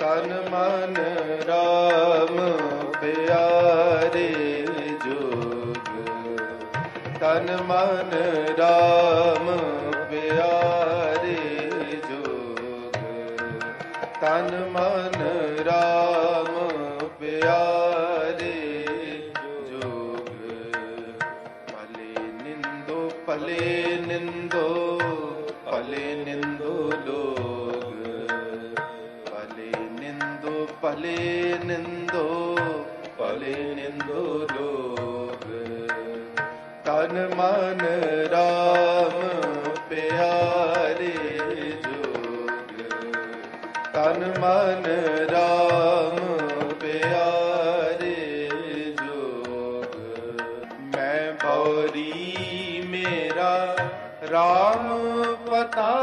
ਤਨ ਮਨ ਰਾਮ ਪਿਆਰੇ ਜੋਗ। ਤਨ ਮਨ ਰਾਮ ਪਿਆਰੇ ਜੋਗ। ਤਨ ਮਨ ਰਾਮ ਪਿਆਰੇ ਜੋਗ। ਭਲੇ ਨਿੰਦੋ ਭਲੇ ਨਿੰਦੋ। ਭਲੇ ਨਿੰਦੋ ਭਲੇ ਨਿੰਦੋ ਲੋਗ ਤਨ ਮਨ ਰਾਮ ਪਿਆਰੇ ਜੋਗ ਤਨ ਮਨ ਰਾਮ ਪਿਆਰੇ ਜੋਗ ਮੈਂ ਬੌਰੀ ਮੇਰਾ ਰਾਮ ਪਤਾ